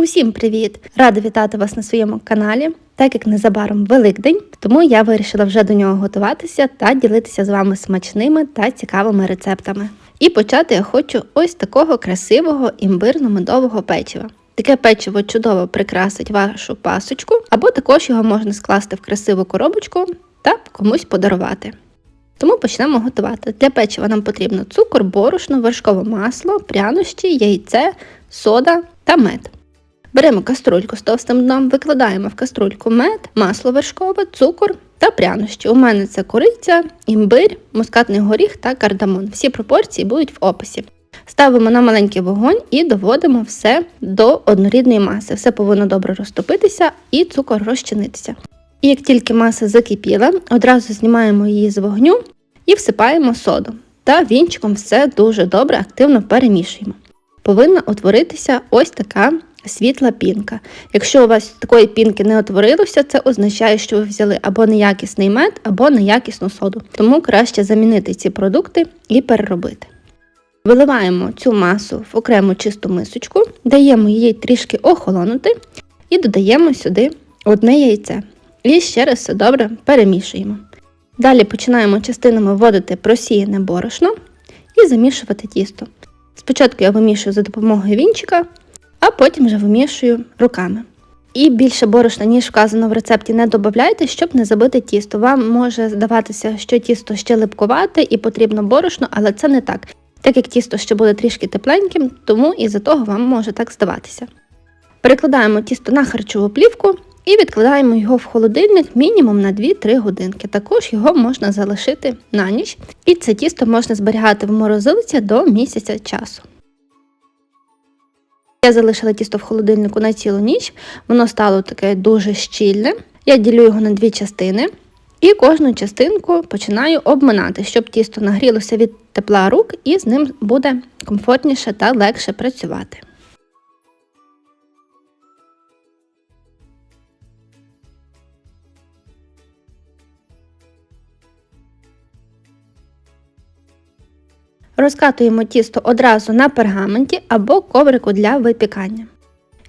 Усім привіт! Рада вітати вас на своєму каналі, так як незабаром Великдень, тому я вирішила вже до нього готуватися та ділитися з вами смачними та цікавими рецептами. І почати я хочу ось такого красивого імбирно-медового печива. Таке печиво чудово прикрасить вашу пасочку, або також його можна скласти в красиву коробочку та комусь подарувати. Тому почнемо готувати. Для печива нам потрібно цукор, борошно, вершкове масло, прянощі, яйце, сода та мед. Беремо каструльку з товстим дном, викладаємо в каструльку мед, масло вершкове, цукор та прянощі. У мене це кориця, імбир, мускатний горіх та кардамон. Всі пропорції будуть в описі. Ставимо на маленький вогонь і доводимо все до однорідної маси. Все повинно добре розтопитися і цукор розчинитися. І як тільки маса закипіла, одразу знімаємо її з вогню і всипаємо соду. Та вінчиком все дуже добре активно перемішуємо. Повинна утворитися ось така світла пінка. Якщо у вас такої пінки не утворилося, це означає, що ви взяли або неякісний мед, або неякісну соду. Тому краще замінити ці продукти і переробити. Виливаємо цю масу в окрему чисту мисочку, даємо її трішки охолонути і додаємо сюди одне яйце. І ще раз все добре перемішуємо. Далі починаємо частинами вводити просіяне борошно і замішувати тісто. Спочатку я вимішую за допомогою вінчика, а потім вже вимішую руками. І більше борошна, ніж вказано в рецепті, не додавайте, щоб не забити тісто. Вам може здаватися, що тісто ще липкувате і потрібно борошно, але це не так. Так як тісто ще буде трішки тепленьким, тому і за того вам може так здаватися. Перекладаємо тісто на харчову плівку і відкладаємо його в холодильник мінімум на 2-3 годинки. Також його можна залишити на ніч, і це тісто можна зберігати в морозилиці до місяця часу. Я залишила тісто в холодильнику на цілу ніч, воно стало таке дуже щільне. Я ділю його на дві частини і кожну частинку починаю обминати, щоб тісто нагрілося від тепла рук і з ним буде комфортніше та легше працювати. Розкатуємо тісто одразу на пергаменті або коврику для випікання.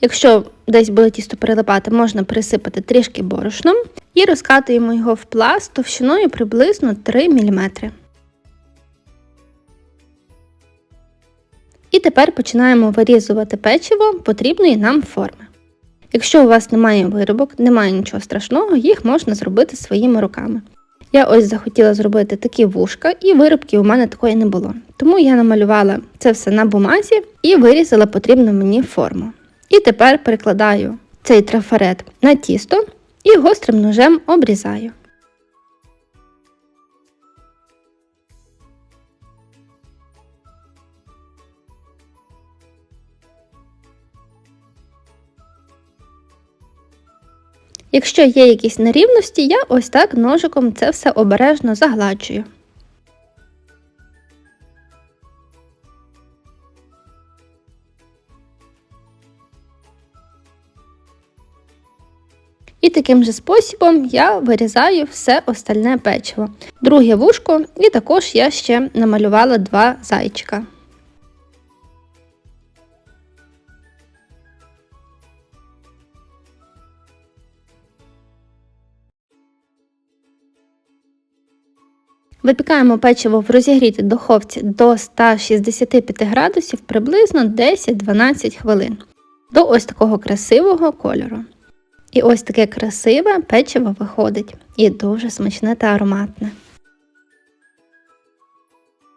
Якщо десь буде тісто прилипати, можна присипати трішки борошном і розкатуємо його в пласт товщиною приблизно 3 мм. І тепер починаємо вирізувати печиво потрібної нам форми. Якщо у вас немає виробок, немає нічого страшного, їх можна зробити своїми руками. Я ось захотіла зробити такі вушка, і виробки у мене такої не було. Тому я намалювала це все на бумазі і вирізала потрібну мені форму. І тепер перекладаю цей трафарет на тісто і гострим ножем обрізаю. Якщо є якісь нерівності, я ось так ножиком це все обережно загладжую. І таким же способом я вирізаю все остальне печиво. Друге вушко, і також я ще намалювала два зайчика. Випікаємо печиво в розігрітій духовці до 165 градусів приблизно 10-12 хвилин до ось такого красивого кольору. І ось таке красиве печиво виходить і дуже смачне та ароматне.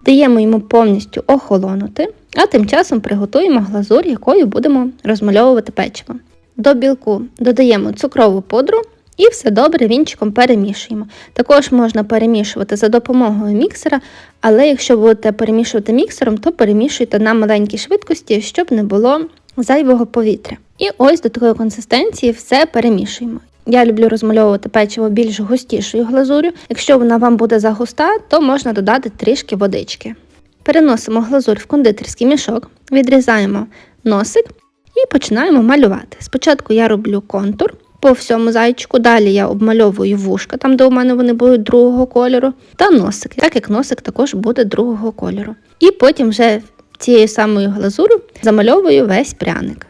Даємо йому повністю охолонути, а тим часом приготуємо глазур, якою будемо розмальовувати печиво. До білку додаємо цукрову пудру і все добре вінчиком перемішуємо. Також можна перемішувати за допомогою міксера, але якщо будете перемішувати міксером, то перемішуйте на маленькій швидкості, щоб не було зайвого повітря. І ось до такої консистенції все перемішуємо. Я люблю розмальовувати печиво більш густішою глазурю. Якщо вона вам буде загуста, то можна додати трішки водички. Переносимо глазурь в кондитерський мішок, відрізаємо носик і починаємо малювати. Спочатку я роблю контур по всьому зайчику, далі я обмальовую вушка, там де у мене вони будуть другого кольору, та носик, так як носик також буде другого кольору. І потім вже цією самою глазурою замальовую весь пряник.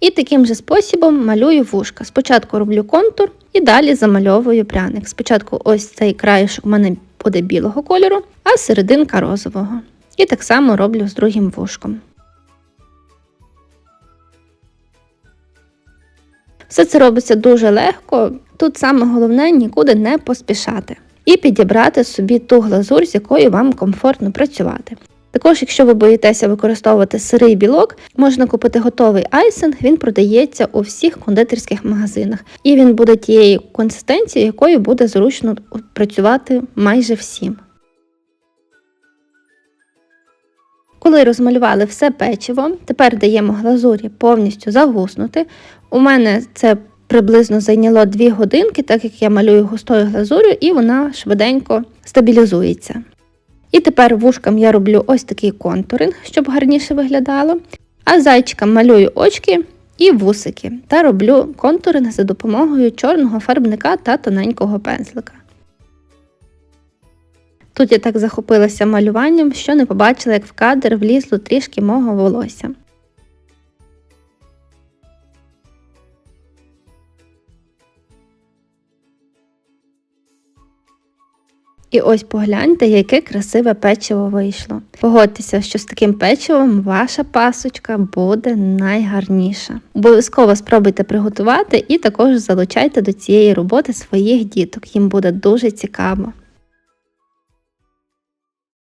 І таким же способом малюю вушка. Спочатку роблю контур і далі замальовую пряник. Спочатку ось цей краєшок у мене буде білого кольору, а серединка розового. І так само роблю з другим вушком. Все це робиться дуже легко. Тут саме головне нікуди не поспішати і підібрати собі ту глазур, з якою вам комфортно працювати. Також, якщо ви боїтеся використовувати сирий білок, можна купити готовий айсинг, він продається у всіх кондитерських магазинах, і він буде тієї консистенції, якою буде зручно працювати майже всім. Коли розмалювали все печиво, тепер даємо глазурі повністю загуснути. У мене це приблизно зайняло 2 годинки, так як я малюю густою глазур'ю, і вона швиденько стабілізується. І тепер вушкам я роблю ось такий контуринг, щоб гарніше виглядало. А зайчикам малюю очки і вусики та роблю контуринг за допомогою чорного фарбника та тоненького пензлика. Тут я так захопилася малюванням, що не побачила, як в кадр влізло трішки мого волосся. І ось погляньте, яке красиве печиво вийшло. Погодьтеся, що з таким печивом ваша пасочка буде найгарніша. Обов'язково спробуйте приготувати і також залучайте до цієї роботи своїх діток. Їм буде дуже цікаво.